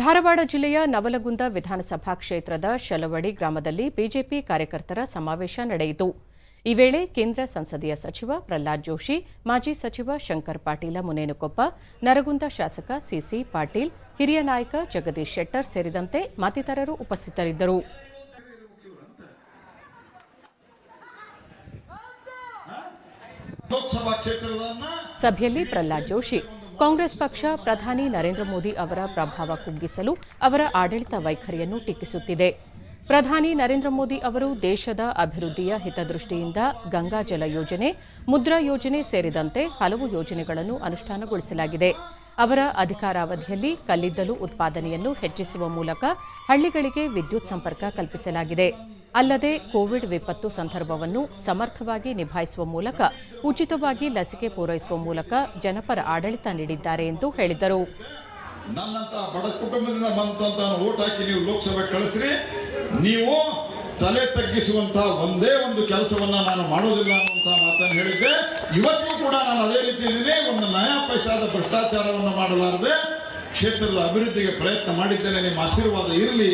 ಧಾರವಾಡ ಜಿಲ್ಲೆಯ ನವಲಗುಂದ ವಿಧಾನಸಭಾ ಕ್ಷೇತ್ರದ ಶಲವಡಿ ಗ್ರಾಮದಲ್ಲಿ ಬಿಜೆಪಿ ಕಾರ್ಯಕರ್ತರ ಸಮಾವೇಶ ನಡೆಯಿತು. ಈ ವೇಳೆ ಕೇಂದ್ರ ಸಂಸದೀಯ ಸಚಿವ ಪ್ರಹ್ಲಾದ್ ಜೋಶಿ ಮಾಜಿ ಸಚಿವ ಶಂಕರ್ ಪಾಟೀಲ ಮುನೇನುಕೊಪ್ಪ ನರಗುಂದ ಶಾಸಕ ಸಿಸಿ ಪಾಟೀಲ್ ಹಿರಿಯ ನಾಯಕ ಜಗದೀಶ್ ಶೆಟ್ಟರ್ ಸೇರಿದಂತೆ ಮತ್ತಿತರರು ಉಪಸ್ಥಿತರಿದ್ದರು. ಸಭೆಯಲ್ಲಿ ಪ್ರಹ್ಲಾದ್ ಜೋಶಿ ಕಾಂಗ್ರೆಸ್ ಪಕ್ಷ ಪ್ರಧಾನಿ ನರೇಂದ್ರ ಮೋದಿ ಅವರ ಪ್ರಭಾವ ಕುಗ್ಗಿಸಲು ಅವರ ಆಡಳಿತ ವೈಖರಿಯನ್ನು ಟೀಕಿಸುತ್ತಿದೆ. ಪ್ರಧಾನಿ ನರೇಂದ್ರ ಮೋದಿ ಅವರು ದೇಶದ ಅಭಿವೃದ್ಧಿಯ ಹಿತದೃಷ್ಟಿಯಿಂದ ಗಂಗಾ ಜಲ ಯೋಜನೆ, ಮುದ್ರಾ ಯೋಜನೆ ಸೇರಿದಂತೆ ಹಲವು ಯೋಜನೆಗಳನ್ನು ಅನುಷ್ಠಾನಗೊಳಿಸಲಾಗಿದೆ. ಅವರ ಅಧಿಕಾರಾವಧಿಯಲ್ಲಿ ಕಲ್ಲಿದ್ದಲು ಉತ್ಪಾದನೆಯನ್ನು ಹೆಚ್ಚಿಸುವ ಮೂಲಕ ಹಳ್ಳಿಗಳಿಗೆ ವಿದ್ಯುತ್ ಸಂಪರ್ಕ ಕಲ್ಪಿಸಲಾಗಿದೆ. ಅಲ್ಲದೆ ಕೋವಿಡ್ ವಿಪತ್ತು ಸಂದರ್ಭವನ್ನು ಸಮರ್ಥವಾಗಿ ನಿಭಾಯಿಸುವ ಮೂಲಕ, ಉಚಿತವಾಗಿ ಲಸಿಕೆ ಪೂರೈಸುವ ಮೂಲಕ ಜನಪರ ಆಡಳಿತ ನೀಡಿದ್ದಾರೆ ಎಂದು ಹೇಳಿದರು. ನನ್ನಂತ ಬಡ ಕುಟುಂಬದಿಂದ ಬಂದಂತಹ ಓಟ್ ಹಾಕಿ ನೀವು ಲೋಕಸಭೆ ಕಳಿಸ್ರಿ. ನೀವು ತಲೆ ತಗ್ಗಿಸುವಂತಹ ಒಂದೇ ಒಂದು ಕೆಲಸವನ್ನ ನಾನು ಮಾಡೋದಿಲ್ಲ ಅನ್ನುವಂತ ಮಾತನ್ನು ಹೇಳಿದ್ದೆ. ಇವತ್ತಿಗೂ ಕೂಡ ನಾನು ಅದೇ ರೀತಿ ಇದ್ದೀನಿ. ಒಂದು ನಯಾ ಪೈಸಾದ ಭ್ರಷ್ಟಾಚಾರವನ್ನು ಮಾಡಲಾರದೆ ಕ್ಷೇತ್ರದ ಅಭಿವೃದ್ಧಿಗೆ ಪ್ರಯತ್ನ ಮಾಡಿದ್ದೇನೆ. ನಿಮ್ಮ ಆಶೀರ್ವಾದ ಇರಲಿ.